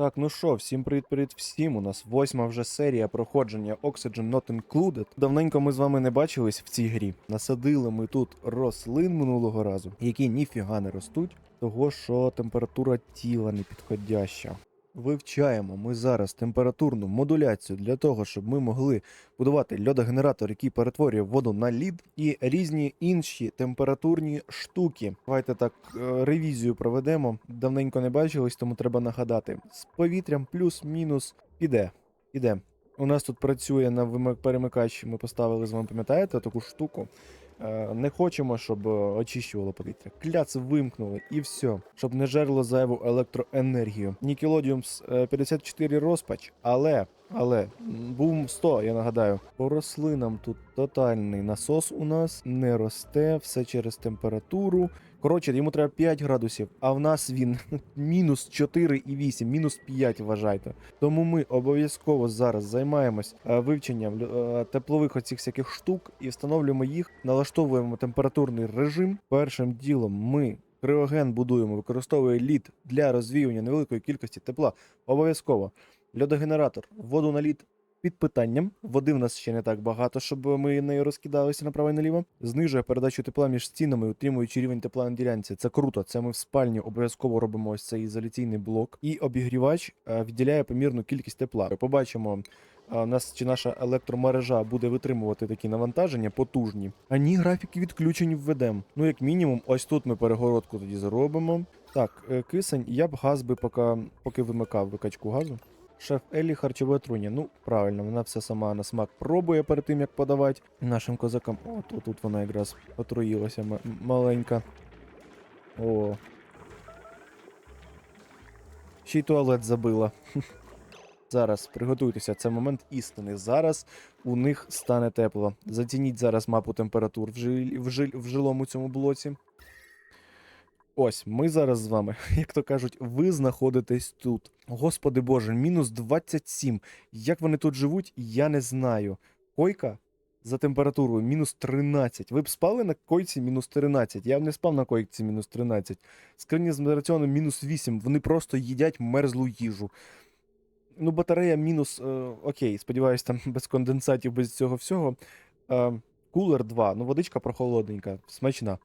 Так, ну що, всім привіт-привіт всім. У нас восьма вже серія проходження Oxygen Not Included. Давненько ми з вами не бачились в цій грі. Насадили ми тут рослин минулого разу, які ніфіга не ростуть, того що температура тіла не підходяща. Вивчаємо ми зараз температурну модуляцію для того, щоб ми могли будувати льодогенератор, який перетворює воду на лід, і різні інші температурні штуки. Давайте так е, ревізію проведемо. Давненько не бачились, тому треба нагадати. З повітрям плюс-мінус піде. Піде. У нас тут працює на перемикач. Ми поставили з вами, пам'ятаєте, таку штуку. Е, Не хочемо, щоб е, очищувало повітря. Кляц вимкнули і все, щоб не жерло зайву електроенергію. Нікелодіумс е, 54 розпач, але, але був 100, я нагадаю. По рослинам тут тотальний насос у нас не росте, все через температуру. Коротше, йому треба 5 градусів, а в нас він мінус 4,8, мінус 5, вважайте. Тому ми обов'язково зараз займаємось е, вивченням е, теплових оцих всяких штук і встановлюємо їх, налаштовуємо температурний режим. Першим ділом ми криоген будуємо, використовує лід для розвіювання невеликої кількості тепла. Обов'язково. Льодогенератор, воду на лід під питанням. Води в нас ще не так багато, щоб ми нею розкидалися направо і наліво. Знижує передачу тепла між стінами, утримуючи рівень тепла на ділянці. Це круто. Це ми в спальні обов'язково робимо ось цей ізоляційний блок. І обігрівач е, відділяє помірну кількість тепла. Побачимо. е, нас чи наша електромережа буде витримувати такі навантаження потужні. А ні, графіки відключень введемо. Ну, як мінімум, ось тут ми перегородку тоді зробимо. Так, е, кисень, я б газ би поки, поки вимикав викачку газу. Шеф Елі харчове отруєння. Ну, правильно, вона все сама на смак пробує перед тим, як подавати нашим козакам. От тут вона якраз отруїлася маленька. О. Ще й туалет забила. Зараз приготуйтеся, це момент істини. Зараз у них стане тепло. Зацініть зараз мапу температур в, жиль, в, жиль, в жилому цьому блоці. Ось, ми зараз з вами, як то кажуть, ви знаходитесь тут. Господи Боже, мінус 27. Як вони тут живуть, я не знаю. Койка за температурою мінус 13. Ви б спали на койці мінус 13. Я б не спав на койці мінус 13. Скрині з раціоном мінус 8. Вони просто їдять мерзлу їжу. Ну, батарея мінус. Е, окей, сподіваюсь, там без конденсатів, без цього всього. Е, кулер 2. Ну, водичка прохолодненька, смачна.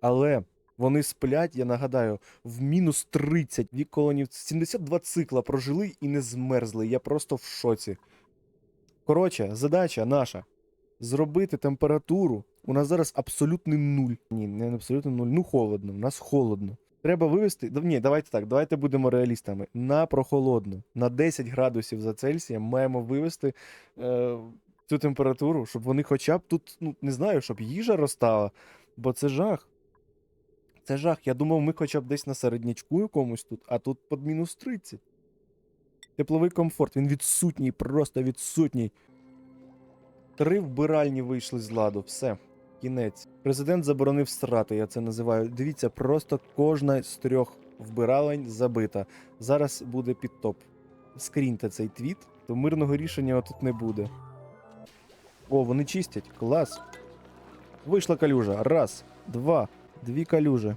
Але вони сплять, я нагадаю, в мінус 30 вік колонів 72 цикла прожили і не змерзли. Я просто в шоці. Коротше, задача наша зробити температуру. У нас зараз абсолютний нуль. Ні, не абсолютно нуль. Ну холодно. У нас холодно. Треба вивести. Ні, давайте так, давайте будемо реалістами. На прохолодно. На 10 градусів за Цельсієм маємо вивести е, цю температуру, щоб вони хоча б тут, ну, не знаю, щоб їжа ростала. Бо це жах. Це жах. Я думав, ми хоча б десь на середнячку якомусь тут, а тут під мінус 30. Тепловий комфорт, він відсутній, просто відсутній. Три вбиральні вийшли з ладу, все. Кінець. Президент заборонив срати, я це називаю. Дивіться, просто кожна з трьох вбиралень забита. Зараз буде підтоп. Скріньте цей твіт, то мирного рішення тут не буде. О, вони чистять. Клас. Вийшла калюжа. Раз, два, дві калюжі.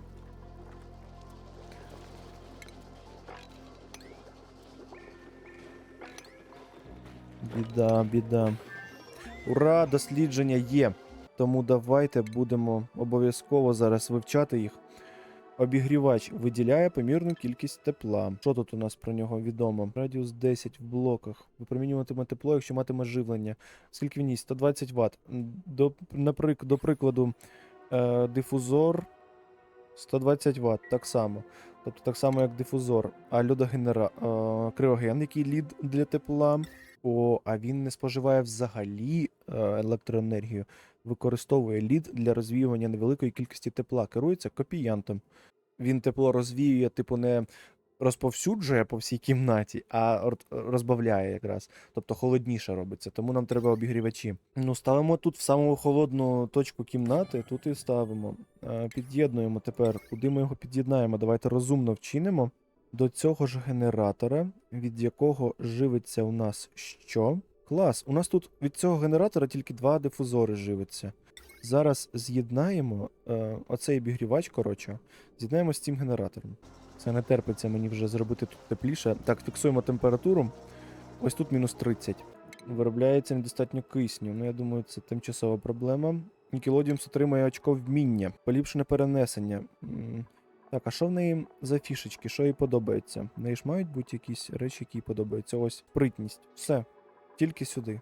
Біда, біда. Ура, дослідження є. Тому давайте будемо обов'язково зараз вивчати їх. Обігрівач виділяє помірну кількість тепла. Що тут у нас про нього відомо? Радіус 10 в блоках. Випромінюватиме тепло, якщо матиме живлення. Скільки він їсть? 120 Вт. До, наприк, до прикладу, е, дифузор 120 Вт, так само. Тобто так само, як дифузор. А льодогенера... е, криоген, який лід для тепла. О, а він не споживає взагалі е, електроенергію. Використовує лід для розвіювання невеликої кількості тепла. Керується копіянтом. Він тепло розвіює, типу, не розповсюджує по всій кімнаті, а розбавляє якраз. Тобто холодніше робиться. Тому нам треба обігрівачі. Ну, ставимо тут в саму холодну точку кімнати, тут і ставимо. Під'єднуємо тепер. Куди ми його під'єднаємо? Давайте розумно вчинимо. До цього ж генератора, від якого живиться у нас що? Клас, у нас тут від цього генератора тільки два дифузори живиться. Зараз з'єднаємо е, оцей обігрівач, коротше, з'єднаємо з цим генератором. Це не терпиться мені вже зробити тут тепліше. Так, фіксуємо температуру. Ось тут мінус 30. Виробляється недостатньо кисню. Ну, я думаю, це тимчасова проблема. Нікелодіумс отримує очко вміння, поліпшене перенесення. Так, а що в неї за фішечки? Що їй подобається? В неї ж мають бути якісь речі, які їй подобаються. Ось спритність. Все. Тільки сюди.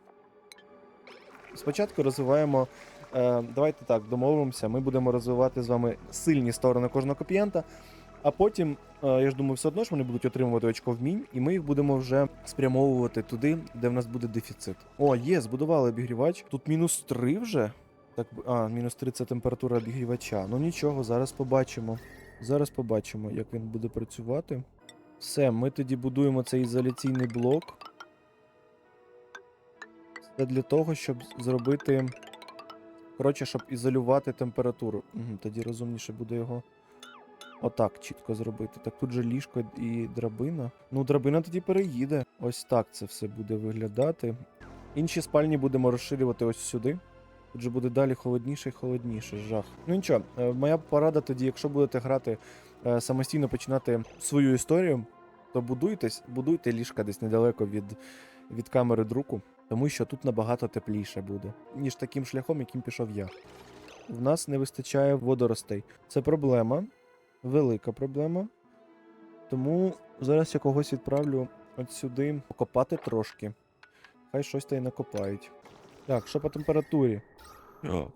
Спочатку розвиваємо. Е, давайте так, домовимося. Ми будемо розвивати з вами сильні сторони кожного копієнта. А потім, е, я ж думаю, все одно ж вони будуть отримувати очко вмінь, і ми їх будемо вже спрямовувати туди, де в нас буде дефіцит. О, є, збудували обігрівач. Тут мінус 3 вже. Так, а, мінус 3 це температура обігрівача. Ну нічого, зараз побачимо. Зараз побачимо, як він буде працювати. Все, ми тоді будуємо цей ізоляційний блок. Це для того, щоб зробити. Коротше, щоб ізолювати температуру. Угу, тоді розумніше буде його отак чітко зробити. Так тут же ліжко і драбина. Ну, драбина тоді переїде. Ось так це все буде виглядати. Інші спальні будемо розширювати ось сюди. Тут же буде далі холодніше і холодніше. Жах. Ну нічого, е, моя порада тоді, якщо будете грати е, самостійно починати свою історію, то будуйтесь, будуйте ліжка десь недалеко від, від камери друку, тому що тут набагато тепліше буде, ніж таким шляхом, яким пішов я. В нас не вистачає водоростей. Це проблема, велика проблема. Тому зараз я когось відправлю от сюди покопати трошки. Хай щось та й накопають. Так, що по температурі?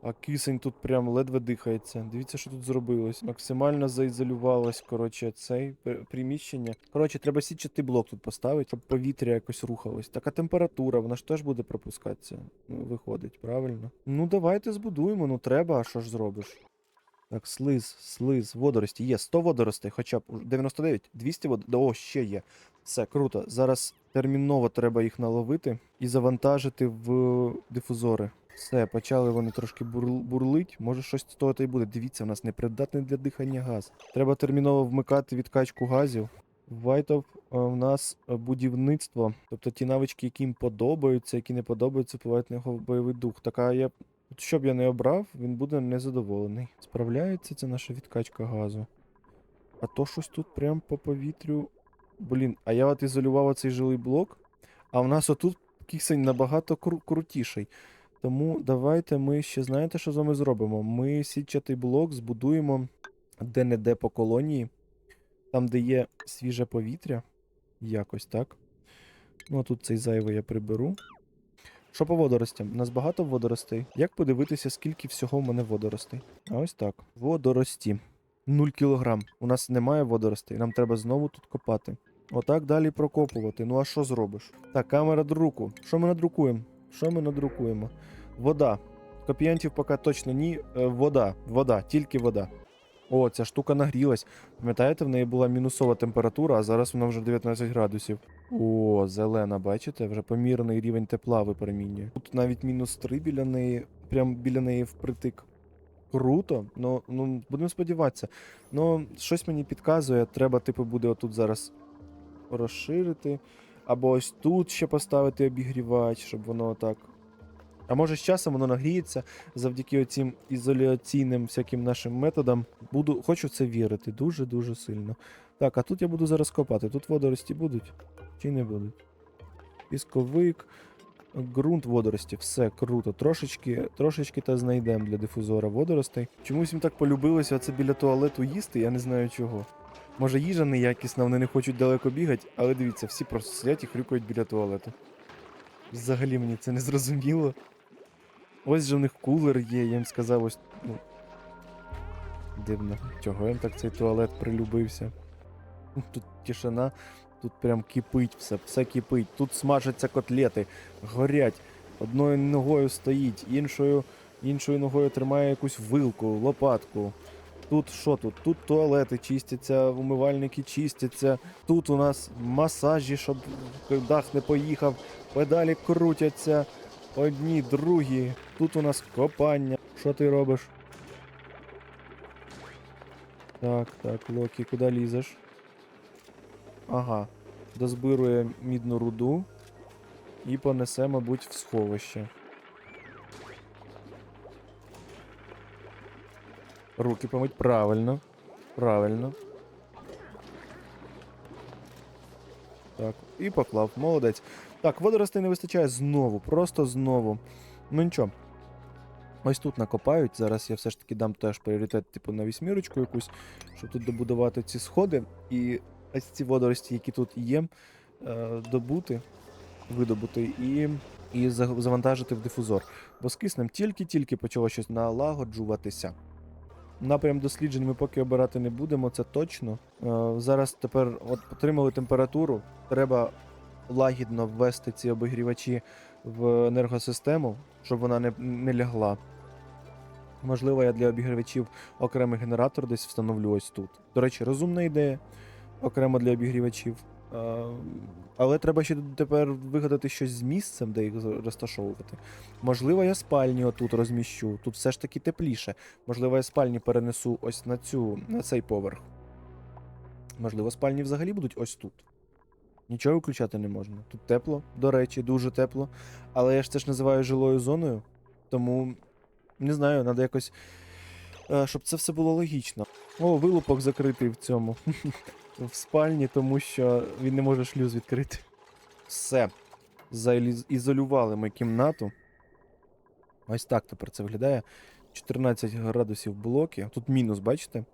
А кисень тут прям ледве дихається. Дивіться, що тут зробилось. Максимально заізолювалось, коротше, цей приміщення. Коротше, треба січатий блок тут поставити, щоб повітря якось рухалось. Така температура, вона ж теж буде пропускатися. Ну, виходить, правильно. Ну, давайте збудуємо, ну треба, а що ж зробиш? Так, слиз, слиз, водорості. Є 100 водоростей, хоча б 99, 200 вод... О, ще є. Все, круто. Зараз терміново треба їх наловити і завантажити в дифузори. Все, почали вони трошки бурл- бурлить. Може щось з того та й буде. Дивіться, у нас непридатний для дихання газ. Треба терміново вмикати відкачку газів. Вайтов у нас е, будівництво, тобто ті навички, які їм подобаються, які не подобаються, впливають на його бойовий дух. Така я. От що б я не обрав, він буде незадоволений. Справляється це наша відкачка газу. А то щось тут прям по повітрю. Блін, а я от ізолював оцей жилий блок, а в нас отут кисень набагато кру- крутіший. Тому давайте ми ще знаєте, що з вами зробимо? Ми сітчатий блок збудуємо де-не-де по колонії, там, де є свіже повітря. Якось так. Ну, а тут цей зайвий я приберу. Що по водоростям? У нас багато водоростей. Як подивитися, скільки всього в мене водоростей? Ось так. Водорості. 0 кілограм. У нас немає водоростей, нам треба знову тут копати. Отак далі прокопувати. Ну а що зробиш? Так, камера друку. Що ми надрукуємо? Що ми надрукуємо? Вода. Копіянтів поки точно ні. Е, вода. Вода, тільки вода. О, ця штука нагрілась. Пам'ятаєте, в неї була мінусова температура, а зараз вона вже 19 градусів. О, зелена, бачите, вже помірний рівень тепла випромінює. Тут навіть мінус 3 біля неї, прям біля неї впритик. Круто, ну, ну будемо сподіватися. Ну, щось мені підказує, треба, типу, буде отут зараз розширити. Або ось тут ще поставити обігрівач, щоб воно так. А може з часом воно нагріється завдяки оцім ізоляційним всяким нашим методам. Буду, хочу в це вірити дуже-дуже сильно. Так, а тут я буду зараз копати. Тут водорості будуть чи не будуть? Пісковик, ґрунт водорості, все круто. Трошечки, трошечки та знайдемо для дифузора водоростей. Чомусь їм так полюбилося це біля туалету їсти, я не знаю чого. Може їжа неякісна, вони не хочуть далеко бігати, але дивіться, всі просто сидять і хрюкають біля туалету. Взагалі мені це не зрозуміло. Ось же в них кулер є, я їм сказав, ось. Ну, дивно, чого їм так цей туалет прилюбився. Тут тишина, тут прям кипить все, все кипить. Тут смажаться котлети, горять. Одною ногою стоїть, іншою, іншою ногою тримає якусь вилку, лопатку. Тут що тут? Тут туалети чистяться, умивальники чистяться. Тут у нас масажі, щоб дах не поїхав, педалі крутяться. Одні, другі. Тут у нас копання. Що ти робиш? Так, так, Локі, куди лізеш? Ага. Дозбирує мідну руду і понесе, мабуть, в сховище. Руки помить правильно. Правильно. Так, і поклав. Молодець. Так, водоростей не вистачає знову, просто знову. Ну нічого. Ось тут накопають. Зараз я все ж таки дам теж пріоритет, типу, на вісьмірочку якусь, щоб тут добудувати ці сходи. І ось ці водорості, які тут є, е, добути, видобути і, і завантажити в дифузор. Бо з киснем тільки-тільки почало щось налагоджуватися. Напрям досліджень ми поки обирати не будемо, це точно. Е, зараз тепер от отримали температуру. Треба лагідно ввести ці обігрівачі в енергосистему, щоб вона не, не лягла. Можливо, я для обігрівачів окремий генератор десь встановлю ось тут. До речі, розумна ідея окремо для обігрівачів. Але треба ще тепер вигадати щось з місцем, де їх розташовувати. Можливо, я спальні отут розміщу. Тут все ж таки тепліше. Можливо, я спальні перенесу ось на цю, на цей поверх. Можливо, спальні взагалі будуть ось тут. Нічого виключати не можна. Тут тепло, до речі, дуже тепло. Але я ж це ж називаю жилою зоною. Тому не знаю, треба якось. е, Щоб це все було логічно. О, вилупок закритий в цьому. В спальні, тому що він не може шлюз відкрити. Все. Заізолювали ми кімнату. Ось так тепер це виглядає. 14 градусів блоки. Тут мінус, бачите?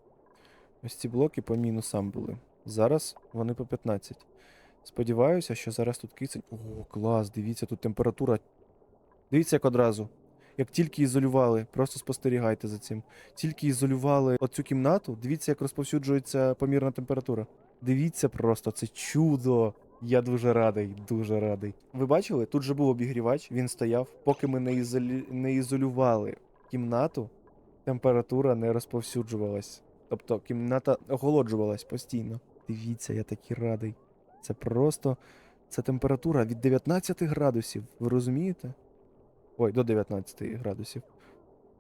Ось ці блоки по мінусам були. Зараз вони по 15. Сподіваюся, що зараз тут кисень. О, клас, дивіться, тут температура. Дивіться, як одразу. Як тільки ізолювали, просто спостерігайте за цим. Тільки ізолювали оцю кімнату, дивіться, як розповсюджується помірна температура. Дивіться просто, це чудо. Я дуже радий, дуже радий. Ви бачили, тут же був обігрівач, він стояв. Поки ми не, ізолі... не ізолювали кімнату, температура не розповсюджувалась. Тобто кімната охолоджувалась постійно. Дивіться, я такий радий. Це просто. Це температура від 19 градусів. Ви розумієте? Ой, до 19 градусів.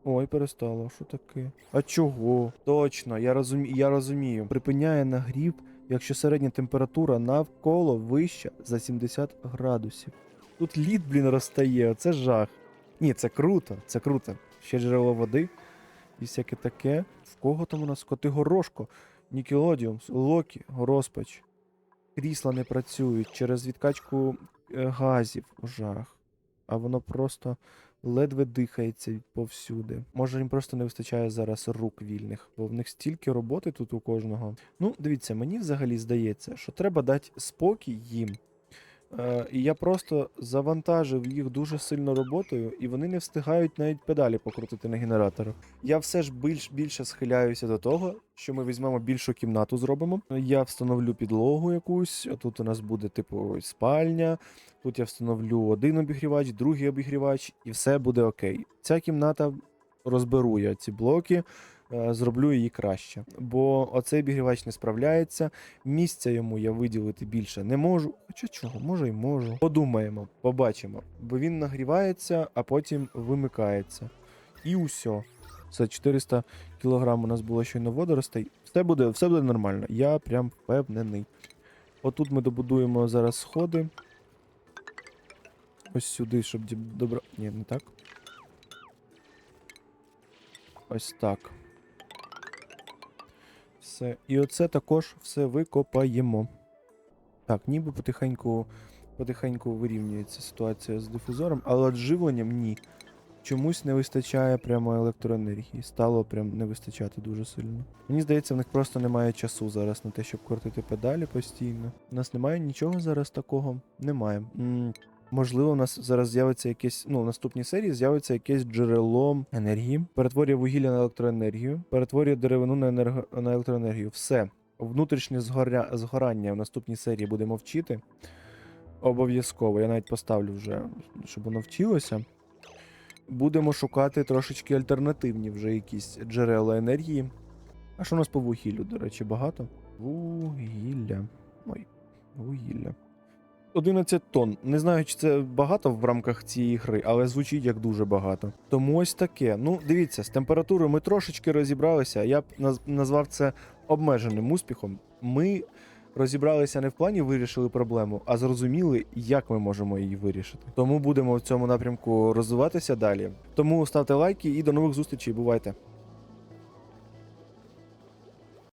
Ой, перестало. Що таке? А чого? Точно, я, розумі... я розумію. Припиняє нагрів, якщо середня температура навколо вища за 70 градусів. Тут лід, блін, розтає, це жах. Ні, це круто, це круто. Ще джерело води і всяке таке. В кого там у нас коти горошко? Нікелодіум, Локі, розпач. Крісла не працюють через відкачку е, газів. Жах. А воно просто ледве дихається повсюди. Може їм просто не вистачає зараз рук вільних, бо в них стільки роботи тут у кожного. Ну, дивіться, мені взагалі здається, що треба дати спокій їм. Е, і я просто завантажив їх дуже сильно роботою, і вони не встигають навіть педалі покрутити на генераторах. Я все ж більш більше схиляюся до того, що ми візьмемо більшу кімнату, зробимо. Я встановлю підлогу якусь. Тут у нас буде типу спальня. Тут я встановлю один обігрівач, другий обігрівач, і все буде окей. Ця кімната розберу я ці блоки, зроблю її краще. Бо оцей обігрівач не справляється. Місця йому я виділити більше не можу. Хоча чого, може й можу. Подумаємо, побачимо. Бо він нагрівається, а потім вимикається. І усе. Це 400 кг у нас було щойно водоростей. Все буде, все буде нормально. Я прям впевнений. Отут ми добудуємо зараз сходи. Ось сюди, щоб добра. Ні, не так. Ось так. Все. І оце також все викопаємо. Так, ніби потихеньку, потихеньку вирівнюється ситуація з дифузором, але з ні. Чомусь не вистачає прямо електроенергії. Стало прям не вистачати дуже сильно. Мені здається, в них просто немає часу зараз на те, щоб крутити педалі постійно. У нас немає нічого зараз такого. Немає. м Можливо, у нас зараз з'явиться якесь, ну, в наступній серії з'явиться якесь джерело енергії, перетворює вугілля на електроенергію, перетворює деревину на, енерго... на електроенергію. Все. Внутрішнє згоря... згорання в наступній серії будемо вчити. Обов'язково. Я навіть поставлю вже, щоб воно вчилося. Будемо шукати трошечки альтернативні вже якісь джерела енергії. А що у нас по вугіллю, до речі, багато? Вугілля. 11 тонн. Не знаю, чи це багато в рамках цієї гри, але звучить як дуже багато. Тому ось таке. Ну, дивіться, з температурою ми трошечки розібралися. Я б наз- назвав це обмеженим успіхом. Ми розібралися не в плані вирішили проблему, а зрозуміли, як ми можемо її вирішити. Тому будемо в цьому напрямку розвиватися далі. Тому ставте лайки і до нових зустрічей. Бувайте!